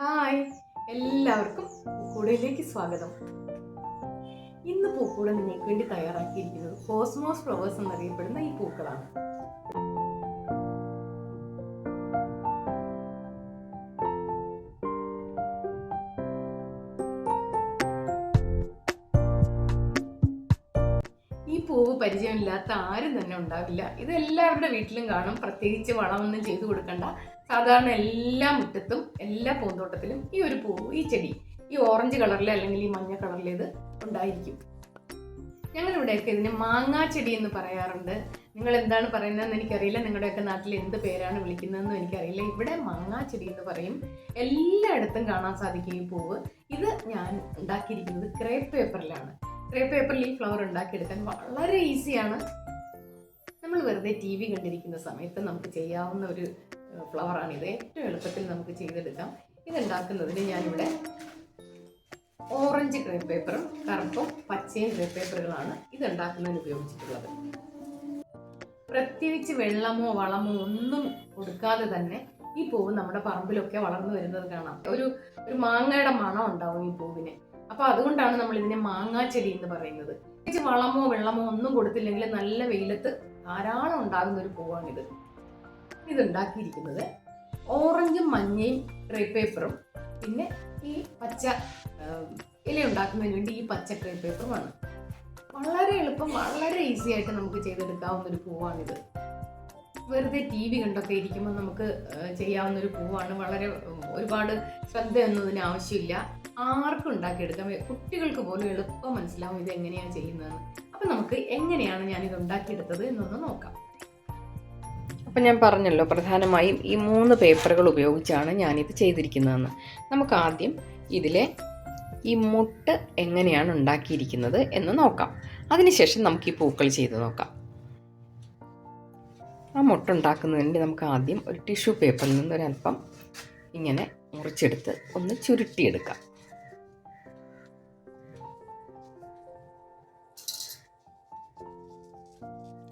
Hi. എല്ലാവർക്കും പൂക്കൂടയിലേക്ക് സ്വാഗതം. ഇന്ന് പൂക്കൂട നിങ്ങൾക്ക് വേണ്ടി തയ്യാറാക്കിയിരിക്കുന്നത് കോസ്മോസ് ഫ്ലവേഴ്സ് എന്നറിയപ്പെടുന്ന ഈ പൂക്കളാണ്. ഈ പൂവ് പരിചയമില്ലാത്ത ആരും തന്നെ ഉണ്ടാവില്ല. ഇത് എല്ലാവരുടെ വീട്ടിലും കാണും. പ്രത്യേകിച്ച് വളമൊന്നും ചെയ്തു കൊടുക്കണ്ട. സാധാരണ എല്ലാ മുറ്റത്തും എല്ലാ പൂന്തോട്ടത്തിലും ഈ ഒരു പൂവ് ഈ ചെടി ഈ ഓറഞ്ച് കളറിൽ അല്ലെങ്കിൽ ഈ മഞ്ഞ കളറിലേത് ഉണ്ടായിരിക്കും. ഞങ്ങളിവിടെയൊക്കെ ഇതിന് മാങ്ങാ ചെടി എന്ന് പറയാറുണ്ട്. നിങ്ങൾ എന്താണ് പറയുന്നതെന്ന് എനിക്കറിയില്ല. നിങ്ങളുടെയൊക്കെ നാട്ടിൽ എന്ത് പേരാണ് വിളിക്കുന്നതെന്നും എനിക്കറിയില്ല. ഇവിടെ മാങ്ങാ ചെടി എന്ന് പറയും. എല്ലായിടത്തും കാണാൻ സാധിക്കും ഈ പൂവ്. ഇത് ഞാൻ ഉണ്ടാക്കിയിരിക്കുന്നത് ക്രേപ്പ് പേപ്പറിലാണ്. ക്രേപ്പ് പേപ്പറിൽ ഈ ഫ്ലവർ ഉണ്ടാക്കിയെടുക്കാൻ വളരെ ഈസിയാണ്. നമ്മൾ വെറുതെ ടി വി കണ്ടിരിക്കുന്ന സമയത്ത് നമുക്ക് ചെയ്യാവുന്ന ഒരു ഫ്ലവറാണ് ഇത്. ഏറ്റവും എളുപ്പത്തിൽ നമുക്ക് ചെയ്തെടുക്കാം. ഇതുണ്ടാക്കുന്നതിന് ഞാനിവിടെ ഓറഞ്ച് ക്രേപ്പ് പേപ്പറും കറുപ്പും പച്ചയും ക്രേപ്പ് പേപ്പറുകളാണ് ഇത് ഉണ്ടാക്കുന്നതിന് ഉപയോഗിച്ചിട്ടുള്ളത്. പ്രത്യേകിച്ച് വെള്ളമോ വളമോ ഒന്നും കൊടുക്കാതെ തന്നെ ഈ പൂവ് നമ്മുടെ പറമ്പിലൊക്കെ വളർന്നു വരുന്നത് കാണാം. ഒരു ഒരു മാങ്ങയുടെ മണം ഉണ്ടാവും ഈ പൂവിന്. അപ്പൊ അതുകൊണ്ടാണ് നമ്മൾ ഇതിനെ മാങ്ങാ ചെടി എന്ന് പറയുന്നത്. വളമോ വെള്ളമോ ഒന്നും കൊടുത്തില്ലെങ്കിൽ നല്ല വെയിലത്ത് ധാരാളം ഉണ്ടാകുന്ന ഒരു പൂവാണിത്. ഇത് ഉണ്ടാക്കിയിരിക്കുന്നത് ഓറഞ്ചും മഞ്ഞയും ട്രേ പേപ്പറും പിന്നെ ഈ പച്ച ഇല ഉണ്ടാക്കുന്നതിന് വേണ്ടി ഈ പച്ച ട്രേ പേപ്പറുമാണ് വളരെ എളുപ്പം വളരെ ഈസി ആയിട്ട് നമുക്ക് ചെയ്തെടുക്കാവുന്ന ഒരു പൂവാണിത്. വെറുതെ ടി വി കണ്ടൊക്കെ ഇരിക്കുമ്പോൾ നമുക്ക് ചെയ്യാവുന്ന ഒരു പൂവാണ്. വളരെ ഒരുപാട് ശ്രദ്ധയൊന്നും ആവശ്യമില്ല. ആർക്കും ഉണ്ടാക്കിയെടുക്കാം കുട്ടികൾക്ക് പോലും എളുപ്പം മനസ്സിലാവും ഇത് എങ്ങനെയാണ് ചെയ്യുന്നതെന്ന്. അപ്പം നമുക്ക് എങ്ങനെയാണ് ഞാനിത് ഉണ്ടാക്കിയെടുത്തത് എന്നൊന്ന് നോക്കാം. അപ്പം ഞാൻ പറഞ്ഞല്ലോ പ്രധാനമായും ഈ മൂന്ന് പേപ്പറുകൾ ഉപയോഗിച്ചാണ് ഞാനിത് ചെയ്തിരിക്കുന്നതെന്ന്. നമുക്ക് ആദ്യം ഇതിലെ ഈ മുട്ട് എങ്ങനെയാണ് ഉണ്ടാക്കിയിരിക്കുന്നത് എന്ന് നോക്കാം. അതിനുശേഷം നമുക്ക് ഈ പൂക്കൾ ചെയ്ത് നോക്കാം. ആ മുട്ടുണ്ടാക്കുന്നതിന് വേണ്ടി നമുക്ക് ആദ്യം ഒരു ടിഷ്യൂ പേപ്പറിൽ നിന്ന് ഒരല്പം ഇങ്ങനെ മുറിച്ചെടുത്ത് ഒന്ന് ചുരുട്ടിയെടുക്കാം.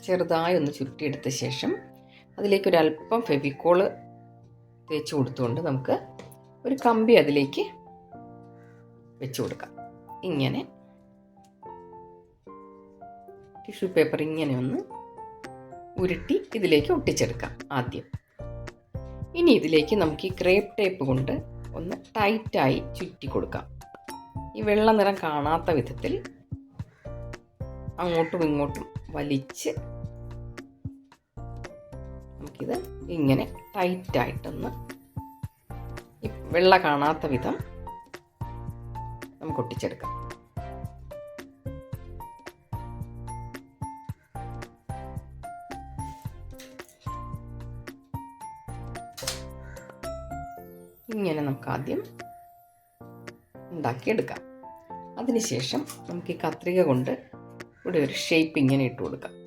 ചെറുതായി ഒന്ന് ചുരുട്ടിയെടുത്ത ശേഷം അതിലേക്ക് ഒരു അല്പം ഫെവിക്കോൾ തേച്ച് കൊടുത്തുകൊണ്ട് നമുക്ക് ഒരു കമ്പി അതിലേക്ക് വെച്ച് കൊടുക്കാം. ഇങ്ങനെ. ടിഷ്യൂ പേപ്പർ ഇങ്ങനെ ഒന്ന് ഉരുട്ടി ഇതിലേക്ക് ഒട്ടിച്ചെടുക്കാം ആദ്യം. ഇനി ഇതിലേക്ക് നമുക്ക് ഈ ക്രേപ്പ് ടേപ്പ് കൊണ്ട് ഒന്ന് ടൈറ്റായി ചുറ്റി കൊടുക്കാം. ഈ വെള്ള നിറം കാണാത്ത വിധത്തിൽ അങ്ങോട്ടും ഇങ്ങോട്ടും വലിച്ച് നമുക്കിത് ഇങ്ങനെ ടൈറ്റായിട്ടൊന്ന് വെള്ള കാണാത്ത വിധം നമുക്ക് ഒട്ടിച്ചെടുക്കാം. ഇങ്ങനെ നമുക്ക് ആദ്യം ഉണ്ടാക്കിയെടുക്കാം. അതിനുശേഷം നമുക്ക് ഈ കത്രിക കൊണ്ട് ഇവിടെ ഒരു ഷേപ്പ് ഇങ്ങനെ ഇട്ട് കൊടുക്കാം.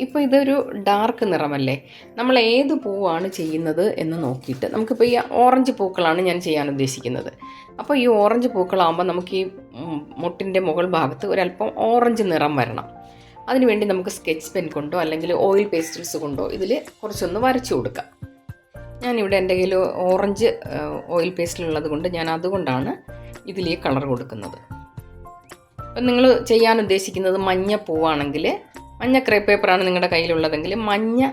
ഇപ്പോൾ ഇതൊരു ഡാർക്ക് നിറമല്ലേ? നമ്മൾ ഏത് പൂവാണ് ചെയ്യുന്നത് എന്ന് നോക്കിയിട്ട് നമുക്കിപ്പോൾ ഈ ഓറഞ്ച് പൂക്കളാണ് ഞാൻ ചെയ്യാൻ ഉദ്ദേശിക്കുന്നത്. അപ്പോൾ ഈ ഓറഞ്ച് പൂക്കളാകുമ്പോൾ നമുക്ക് ഈ മുട്ടിന്റെ മുകൾ ഭാഗത്ത് ഒരല്പം ഓറഞ്ച് നിറം വരണം. അതിനുവേണ്ടി നമുക്ക് സ്കെച്ച് പെൻ കൊണ്ടോ അല്ലെങ്കിൽ ഓയിൽ പേസ്റ്റൽസ് കൊണ്ടോ ഇതിൽ കുറച്ചൊന്ന് വരച്ചു കൊടുക്കാം. ഞാനിവിടെ എന്റെ കയ്യിൽ ഓറഞ്ച് ഓയിൽ പേസ്റ്റിൽ ഉള്ളത് കൊണ്ട് ഞാൻ അതുകൊണ്ടാണ് ഇതിൽ കളർ കൊടുക്കുന്നത്. അപ്പം നിങ്ങൾ ചെയ്യാൻ ഉദ്ദേശിക്കുന്നത് മഞ്ഞ പൂവാണെങ്കിൽ മഞ്ഞ ക്രേപ്പ് പേപ്പറാണ് നിങ്ങളുടെ കയ്യിലുള്ളതെങ്കിൽ മഞ്ഞ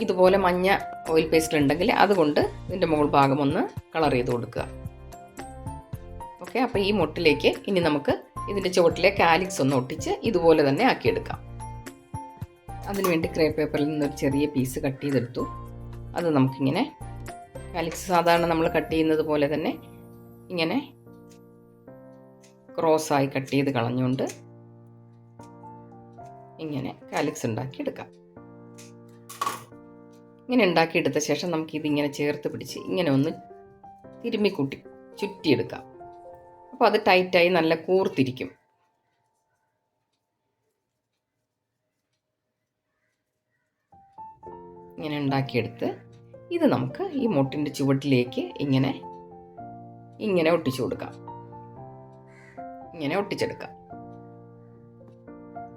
ഇതുപോലെ മഞ്ഞ ഓയിൽ പേസ്റ്റ് ഉണ്ടെങ്കിൽ അതുകൊണ്ട് ഇതിന്റെ മുകൾ ഭാഗം ഒന്ന് കളർ ചെയ്ത് കൊടുക്കുക. ഓക്കെ അപ്പോൾ ഈ മുട്ടിലേക്ക് ഇനി നമുക്ക് ഇതിന്റെ ചുവട്ടിലെ കാലിക്സ് ഒന്ന് ഒട്ടിച്ച് ഇതുപോലെ തന്നെ ആക്കിയെടുക്കാം. അതിനുവേണ്ടി ക്രേ പേപ്പറിൽ നിന്നൊരു ചെറിയ പീസ് കട്ട് ചെയ്തെടുത്തു. അത് നമുക്കിങ്ങനെ കാലിക്സ് സാധാരണ നമ്മൾ കട്ട് ചെയ്യുന്നത് പോലെ തന്നെ ഇങ്ങനെ ക്രോസായി കട്ട് ചെയ്ത് കളഞ്ഞുകൊണ്ട് ഇങ്ങനെ കാലിക്സ് ഉണ്ടാക്കിയെടുക്കാം. ഇങ്ങനെ ഉണ്ടാക്കിയെടുത്ത ശേഷം നമുക്ക് ഇതിങ്ങനെ ചേർത്ത് പിടിച്ച് ഇങ്ങനെ ഒന്ന് തിരുമ്മിക്കൂട്ടി ചുറ്റിയെടുക്കാം. അപ്പോൾ അത് ടൈറ്റായി നല്ല കൂർത്തിരിക്കും. ഇങ്ങനെ ഉണ്ടാക്കിയെടുത്ത് ഇത് നമുക്ക് ഈ മുട്ടിന്റെ ചുവട്ടിലേക്ക് ഇങ്ങനെ ഇങ്ങനെ ഒട്ടിച്ചു കൊടുക്കാം. ഇങ്ങനെ ഒട്ടിച്ചെടുക്കാം.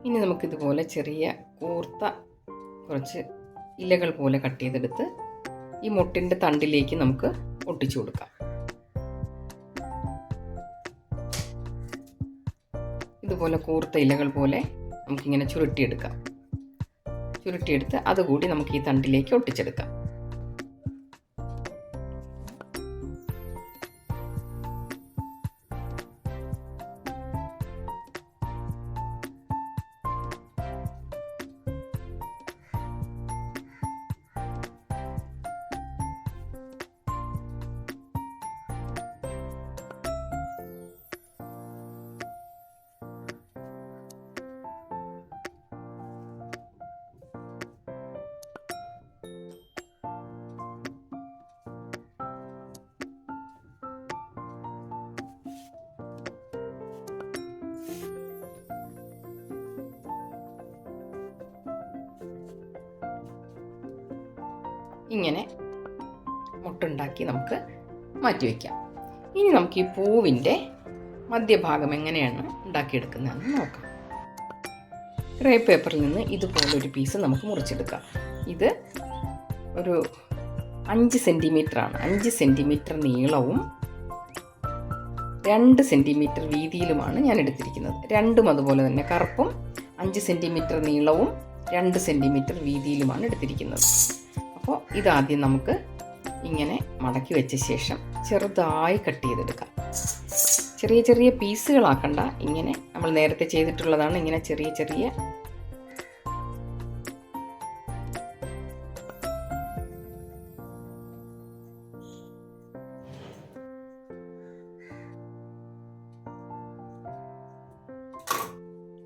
ഇനി നമുക്കിതുപോലെ ചെറിയ കൂർത്ത കുറച്ച് ഇലകൾ പോലെ കട്ട് ചെയ്തെടുത്ത് ഈ മുട്ടിന്റെ തണ്ടിലേക്ക് നമുക്ക് ഒട്ടിച്ചു കൊടുക്കാം. ഇതുപോലെ കൂർത്ത ഇലകൾ പോലെ നമുക്കിങ്ങനെ ചുരുട്ടിയെടുക്കാം. ചുരുട്ടിയെടുത്ത് അതുകൂടി നമുക്ക് ഈ തണ്ടിലേക്ക് ഒട്ടിച്ചെടുക്കാം. ഇങ്ങനെ മുട്ടുണ്ടാക്കി നമുക്ക് മാറ്റി വയ്ക്കാം ഇനി നമുക്ക് ഈ പൂവിന്റെ മധ്യഭാഗം എങ്ങനെയാണ് ഉണ്ടാക്കിയെടുക്കുന്നതെന്ന് നോക്കാം. ക്രേ പേപ്പറിൽ നിന്ന് ഇതുപോലൊരു പീസ് നമുക്ക് മുറിച്ചെടുക്കാം. ഇത് ഒരു അഞ്ച് സെന്റിമീറ്റർ ആണ്. അഞ്ച് സെന്റിമീറ്റർ നീളവും രണ്ട് സെന്റിമീറ്റർ വീതിയിലുമാണ് ഞാൻ എടുത്തിരിക്കുന്നത്. രണ്ടും അതുപോലെ തന്നെ കറുപ്പും അഞ്ച് സെന്റിമീറ്റർ നീളവും രണ്ട് സെന്റിമീറ്റർ വീതിയിലുമാണ് എടുത്തിരിക്കുന്നത്. അപ്പോൾ ഇതാദ്യം നമുക്ക് ഇങ്ങനെ മടക്കി വെച്ച ശേഷം ചെറുതായി കട്ട് ചെയ്തെടുക്കാം. ചെറിയ ചെറിയ പീസുകളാക്കണ്ട. ഇങ്ങനെ നമ്മൾ നേരത്തെ ചെയ്തിട്ടുള്ളതാണ്. ഇങ്ങനെ ചെറിയ ചെറിയ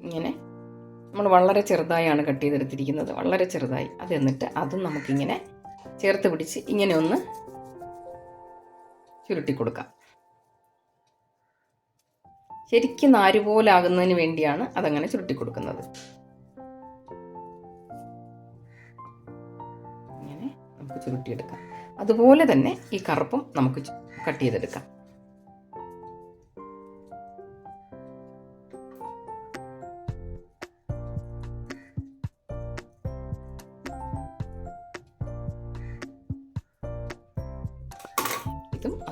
ഇങ്ങനെ നമ്മൾ വളരെ ചെറുതായാണ് കട്ട് ചെയ്തെടുത്തിരിക്കുന്നത്. വളരെ ചെറുതായി. അത് എന്നിട്ട് അതും നമുക്കിങ്ങനെ ചേർത്ത് പിടിച്ച് ഇങ്ങനെ ഒന്ന് ചുരുട്ടി കൊടുക്കാം. ശരിക്കും നാരുപോലാകുന്നതിന് വേണ്ടിയാണ് അതങ്ങനെ ചുരുട്ടി കൊടുക്കുന്നത്. ഇങ്ങനെ നമുക്ക് ചുരുട്ടിയെടുക്കാം. അതുപോലെ തന്നെ ഈ കറുപ്പും നമുക്ക് കട്ട് ചെയ്തെടുക്കാം.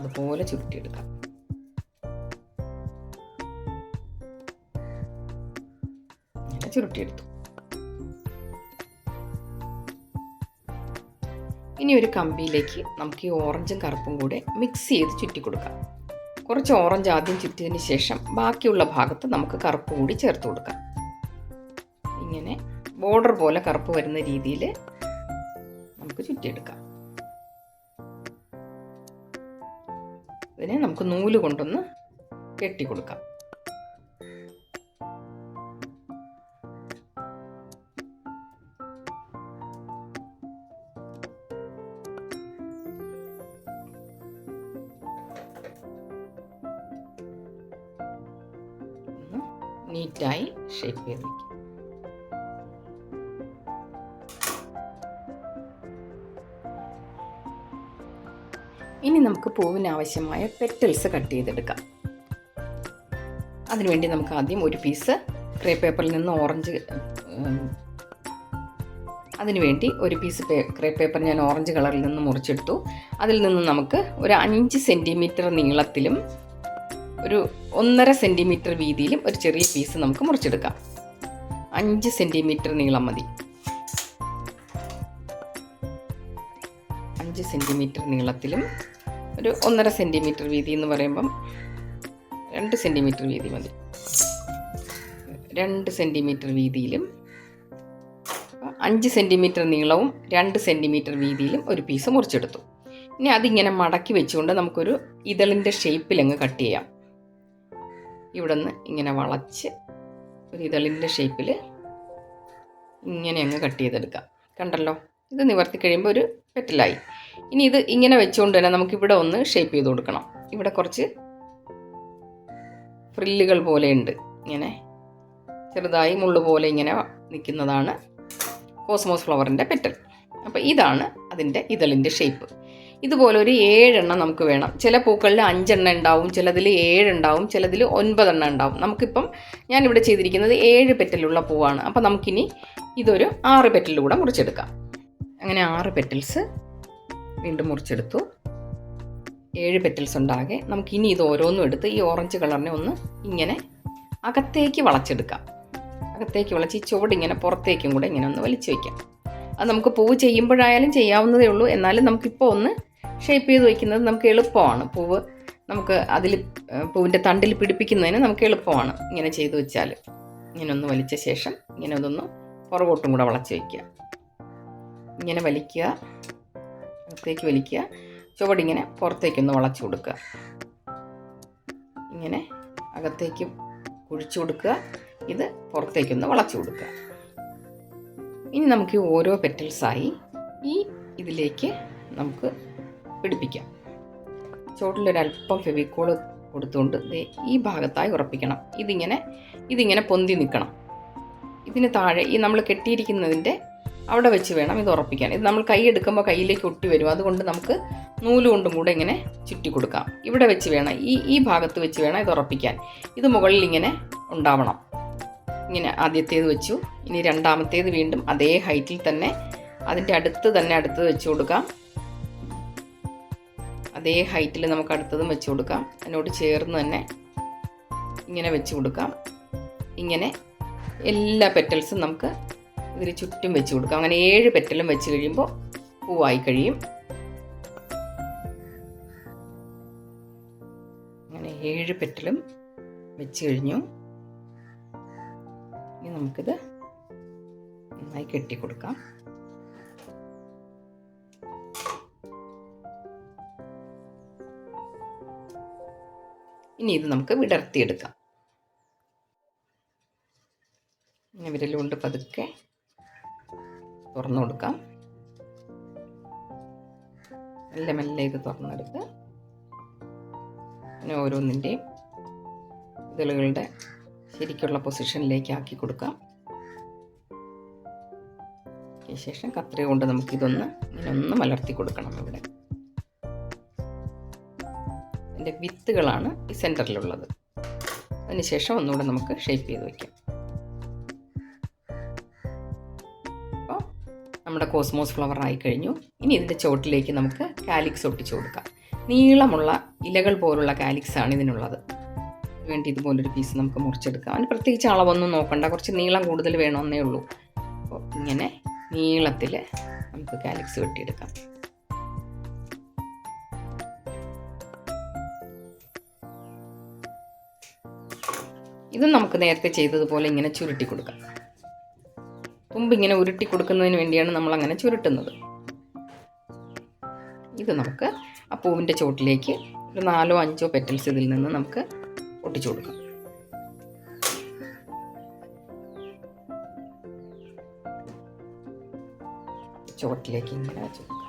അതുപോലെ ചുരുട്ടിയെടുക്കാം. അങ്ങനെ ചുരുട്ടിയെടുത്തു. ഇനി ഒരു കമ്പിയിലേക്ക് നമുക്ക് ഈ ഓറഞ്ചും കറുപ്പും കൂടെ മിക്സ് ചെയ്ത് ചുറ്റി കൊടുക്കാം. കുറച്ച് ഓറഞ്ച് ആദ്യം ചുറ്റിയതിന് ശേഷം ബാക്കിയുള്ള ഭാഗത്ത് നമുക്ക് കറുപ്പ് കൂടി ചേർത്ത് കൊടുക്കാം. ഇങ്ങനെ ബോർഡർ പോലെ കറുപ്പ് വരുന്ന രീതിയിൽ നമുക്ക് ചുറ്റിയെടുക്കാം. ഇതിനെ നമുക്ക് നൂൽ കൊണ്ടൊന്ന് കെട്ടി കൊടുക്കാം നീറ്റായി ഷേപ്പ് ചെയ്ത് വയ്ക്കാം ഇനി നമുക്ക് പൂവിന് ആവശ്യമായ പെറ്റൽസ് കട്ട് ചെയ്തെടുക്കാം. അതിനുവേണ്ടി നമുക്ക് ആദ്യം ഒരു പീസ് ക്രേ പേപ്പറിൽ നിന്ന് ഓറഞ്ച് അതിനുവേണ്ടി ഒരു പീസ് പേ ക്രേ പേപ്പർ ഞാൻ ഓറഞ്ച് കളറിൽ നിന്ന് മുറിച്ചെടുത്തു. അതിൽ നിന്ന് നമുക്ക് ഒരു അഞ്ച് സെന്റിമീറ്റർ നീളത്തിലും ഒരു ഒന്നര സെന്റിമീറ്റർ വീതിയിലും ഒരു ചെറിയ പീസ് നമുക്ക് മുറിച്ചെടുക്കാം. അഞ്ച് സെന്റിമീറ്റർ നീളം മതി. അഞ്ച് സെന്റിമീറ്റർ നീളത്തിലും ഒരു ഒന്നര സെന്റിമീറ്റർ വീതി എന്ന് പറയുമ്പം രണ്ട് സെന്റിമീറ്റർ വീതി മതി. രണ്ട് സെന്റിമീറ്റർ വീതിയിലും അഞ്ച് സെന്റിമീറ്റർ നീളവും രണ്ട് സെന്റിമീറ്റർ വീതിയിലും ഒരു പീസ് മുറിച്ചെടുത്തു. ഇനി അതിങ്ങനെ മടക്കി വെച്ചുകൊണ്ട് നമുക്കൊരു ഇതളിന്റെ ഷേപ്പിലങ്ങ് കട്ട് ചെയ്യാം. ഇവിടെ നിന്ന് ഇങ്ങനെ വളച്ച് ഒരു ഇതളിന്റെ ഷേപ്പിൽ ഇങ്ങനെ അങ്ങ് കട്ട് ചെയ്തെടുക്കാം. കണ്ടല്ലോ? ഇത് നിവർത്തി കഴിയുമ്പോൾ ഒരു പെറ്റലായി ഇനി ഇത് ഇങ്ങനെ വെച്ചുകൊണ്ട് തന്നെ നമുക്കിവിടെ ഒന്ന് ഷേപ്പ് ചെയ്ത് കൊടുക്കണം. ഇവിടെ കുറച്ച് ഫ്രില്ലുകൾ പോലെയുണ്ട് ഇങ്ങനെ ചെറുതായി മുള്ളു പോലെ ഇങ്ങനെ നിൽക്കുന്നതാണ് കോസ്മോസ് ഫ്ലവറിന്റെ പെറ്റൽ. അപ്പോൾ ഇതാണ് അതിന്റെ ഇതളിന്റെ ഷേപ്പ് ഇതുപോലെ ഒരു ഏഴെണ്ണം നമുക്ക് വേണം. ചില പൂക്കളിൽ അഞ്ചെണ്ണം ഉണ്ടാവും ചിലതിൽ ഏഴുണ്ടാവും ചിലതിൽ ഒൻപതെണ്ണം ഉണ്ടാവും. നമുക്കിപ്പം ഞാനിവിടെ ചെയ്തിരിക്കുന്നത് ഏഴ് പെറ്റലുള്ള പൂവാണ്. അപ്പോൾ നമുക്കിനി ഇതൊരു ആറ് പെറ്റലിലൂടെ മുറിച്ചെടുക്കാം. അങ്ങനെ ആറ് പെറ്റൽസ് വീണ്ടും മുറിച്ചെടുത്തു. ഏഴ് പെറ്റൽസ് ഉണ്ടാകെ. നമുക്ക് ഇനി ഇത് ഓരോന്നും എടുത്ത് ഈ ഓറഞ്ച് കളറിനെ ഒന്ന് ഇങ്ങനെ അകത്തേക്ക് വളച്ചെടുക്കാം. അകത്തേക്ക് വളച്ച് ഈ ചുവടിങ്ങനെ പുറത്തേക്കും കൂടെ ഇങ്ങനെ ഒന്ന് വലിച്ചു വയ്ക്കാം അത് നമുക്ക് പൂവ് ചെയ്യുമ്പോഴായാലും ചെയ്യാവുന്നതേ ഉള്ളൂ. എന്നാലും നമുക്കിപ്പോൾ ഒന്ന് ഷേപ്പ് ചെയ്ത് വയ്ക്കുന്നത് നമുക്ക് എളുപ്പമാണ്. പൂവ് നമുക്ക് അതിൽ പൂവിന്റെ തണ്ടിൽ പിടിപ്പിക്കുന്നതിന് നമുക്ക് എളുപ്പമാണ് ഇങ്ങനെ ചെയ്തു വെച്ചാൽ ഇങ്ങനെ ഒന്ന് വലിച്ച ശേഷം ഇങ്ങനെ അതൊന്ന് പുറകോട്ടും കൂടെ വളച്ച് വയ്ക്കുക ഇങ്ങനെ വലിക്കുക. അകത്തേക്ക് വലിക്കുക. ചുവടിങ്ങനെ പുറത്തേക്കൊന്ന് വളച്ചു കൊടുക്കുക. ഇങ്ങനെ അകത്തേക്ക് കുഴിച്ചു കൊടുക്കുക. ഇത് പുറത്തേക്കൊന്ന് വളച്ചു കൊടുക്കുക. ഇനി നമുക്ക് ഓരോ പെറ്റൽസായി ഈ ഇതിലേക്ക് നമുക്ക് പിടിപ്പിക്കാം. ചുവട്ടിലൊരല്പം ഫെവിക്കോൾ കൊടുത്തുകൊണ്ട് ഈ ഭാഗത്തായി ഉറപ്പിക്കണം. ഇതിങ്ങനെ ഇതിങ്ങനെ പൊന്തി നിൽക്കണം. ഇതിന് താഴെ ഈ നമ്മൾ കെട്ടിയിരിക്കുന്നതിന്റെ അവിടെ വെച്ച് വേണം ഇത് ഉറപ്പിക്കാൻ. ഇത് നമ്മൾ കൈ എടുക്കുമ്പോൾ കയ്യിലേക്ക് ഒട്ടി വരും. അതുകൊണ്ട് നമുക്ക് നൂൽ കൊണ്ടും കൂടെ ഇങ്ങനെ ചുറ്റി കൊടുക്കാം. ഇവിടെ വെച്ച് വേണം ഈ ഈ ഭാഗത്ത് വെച്ച് വേണം ഇത് ഉറപ്പിക്കാൻ. ഇത് മുകളിൽ ഇങ്ങനെ ഉണ്ടാവണം. ഇങ്ങനെ ആദ്യത്തേത് വെച്ചു ഇനി രണ്ടാമത്തേത് വീണ്ടും അതേ ഹൈറ്റിൽ തന്നെ അതിന്റെ അടുത്ത് തന്നെ അടുത്തത് വെച്ച് കൊടുക്കാം. അതേ ഹൈറ്റിൽ നമുക്ക് അടുത്തതും വെച്ച് കൊടുക്കാം. അതിനോട് ചേർന്ന് തന്നെ ഇങ്ങനെ വെച്ച് കൊടുക്കാം. ഇങ്ങനെ എല്ലാ പെറ്റൽസും നമുക്ക് ഇതിന് ചുറ്റും വെച്ച് കൊടുക്കാം. അങ്ങനെ ഏഴ് പെറ്റലും വെച്ച് കഴിയുമ്പോൾ പൂവായി കഴിയും. അങ്ങനെ ഏഴ് പെറ്റലും വെച്ച് കഴിഞ്ഞു. ഇനി നമുക്കിത് നന്നായി കെട്ടി കൊടുക്കാം. ഇനി ഇത് നമുക്ക് വിടർത്തിയെടുക്കാം. ഇങ്ങനെ വിരലുകൊണ്ട് പതുക്കെ തുറന്നു കൊടുക്കാം. മെല്ലെ മെല്ലെ ഇത് തുറന്നെടുത്ത് പിന്നെ ഓരോന്നിന്റെയും ഇതളുകളുടെ ശരിക്കുള്ള പൊസിഷനിലേക്ക് ആക്കി കൊടുക്കാം. ശേഷം കത്രിക കൊണ്ട് നമുക്കിതൊന്ന് ഇങ്ങനൊന്ന് മലർത്തി കൊടുക്കണം ഇവിടെ. ഇതിന്റെ വിത്തുകളാണ് ഈ സെന്ററിലുള്ളത് അതിനുശേഷം ഒന്നുകൂടെ നമുക്ക് ഷേപ്പ് ചെയ്ത് വയ്ക്കാം നമ്മുടെ കോസ്മോസ് ഫ്ലവർ ആയി കഴിഞ്ഞു. ഇനി ഇതിന്റെ ചോട്ടിലേക്ക് നമുക്ക് കാലിക്സ് ഒട്ടിച്ചു കൊടുക്കാം. നീളമുള്ള ഇലകൾ പോലുള്ള കാലിക്സ് ആണ് ഇതിനുള്ളത്. വേണ്ടി ഇതുപോലൊരു പീസ് നമുക്ക് മുറിച്ചെടുക്കാം. അതിന് പ്രത്യേകിച്ച് അളവൊന്നും നോക്കണ്ട. കുറച്ച് നീളം കൂടുതൽ വേണമെന്നേ ഉള്ളൂ. അപ്പോൾ ഇങ്ങനെ നീളത്തിൽ നമുക്ക് കാലിക്സ് വെട്ടിയെടുക്കാം. ഇതും നമുക്ക് നേരത്തെ ചെയ്തതുപോലെ ഇങ്ങനെ ചുരുട്ടി കൊടുക്കാം. തുമ്പ് ഇങ്ങനെ ഉരുട്ടി കൊടുക്കുന്നതിന് വേണ്ടിയാണ് നമ്മൾ അങ്ങനെ ചുരുട്ടുന്നത്. ഇത് നമുക്ക് ആ പൂവിന്റെ ചോട്ടിലേക്ക് ഒരു നാലോ അഞ്ചോ പെറ്റൽസ് ഇതിൽ നിന്ന് നമുക്ക് ഒട്ടിച്ചു കൊടുക്കാം. ചോട്ടിലേക്ക് ഇങ്ങനെ വെച്ച് കൊടുക്കാം.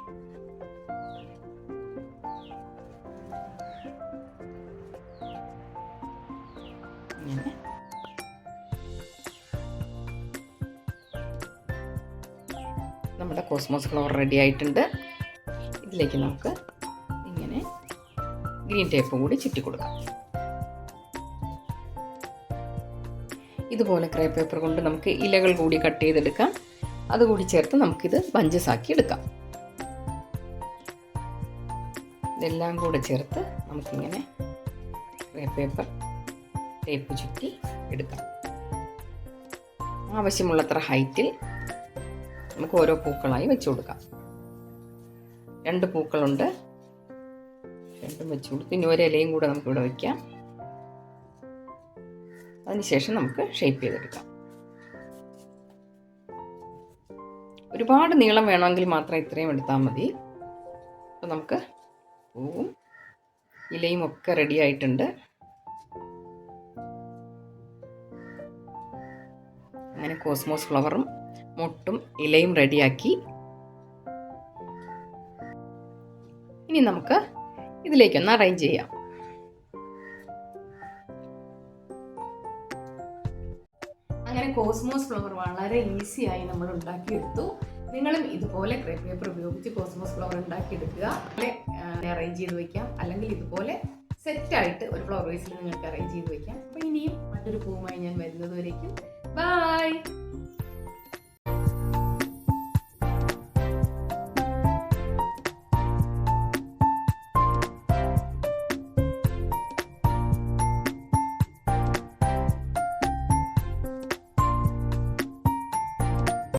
നമ്മുടെ കോസ്മോസ് ഫ്ലവർ റെഡി ആയിട്ടുണ്ട്. ഇതിലേക്ക് നമുക്ക് ഇങ്ങനെ ഗ്രീൻ ടേപ്പ് കൂടി ചുറ്റി കൊടുക്കാം. ഇതുപോലെ ക്രേ പേപ്പർ കൊണ്ട് നമുക്ക് ഇലകൾ കൂടി കട്ട് ചെയ്തെടുക്കാം. അതുകൂടി ചേർത്ത് നമുക്കിത് ബഞ്ചസ് ആക്കി എടുക്കാം. ഇതെല്ലാം കൂടെ ചേർത്ത് നമുക്കിങ്ങനെ ക്രേ പേപ്പർ ടേപ്പ് ചുറ്റി എടുക്കാം. ആവശ്യമുള്ളത്ര ഹൈറ്റിൽ നമുക്ക് ഓരോ പൂക്കളായി വെച്ച് കൊടുക്കാം. രണ്ട് പൂക്കളുണ്ട്. രണ്ടും വെച്ച് കൊടുത്ത് ഇനി ഒരു ഇലയും കൂടെ നമുക്കിവിടെ വയ്ക്കാം അതിനുശേഷം നമുക്ക് ഷേപ്പ് ചെയ്തെടുക്കാം. ഒരുപാട് നീളം വേണമെങ്കിൽ മാത്രം ഇത്രയും എടുത്താൽ മതി. അപ്പോൾ നമുക്ക് പൂവും ഇലയും ഒക്കെ റെഡി ആയിട്ടുണ്ട്. അങ്ങനെ കോസ്മോസ് ഫ്ലവറും മുട്ടും ഇലയും റെഡിയാക്കി. ഇനി നമുക്ക് ഇതിലേക്കൊന്ന് അറേഞ്ച് ചെയ്യാം. അങ്ങനെ കോസ്മോസ് ഫ്ലവർ വളരെ ഈസിയായി നമ്മൾ ഉണ്ടാക്കിയെടുത്തു. നിങ്ങളും ഇതുപോലെ ക്രേപ്പ് പേപ്പർ ഉപയോഗിച്ച് കോസ്മോസ് ഫ്ലവർ ഉണ്ടാക്കിയെടുക്കുക. അറേഞ്ച് ചെയ്ത് വെക്കാം. അല്ലെങ്കിൽ ഇതുപോലെ സെറ്റായിട്ട് ഒരു ഫ്ലവർ വേസിൽ നിങ്ങൾക്ക് അറേഞ്ച് ചെയ്ത് വെക്കാം. അപ്പോൾ ഇനിയും മറ്റൊരു പൂവുമായി ഞാൻ വരുന്നത് വരേക്കും. ബൈ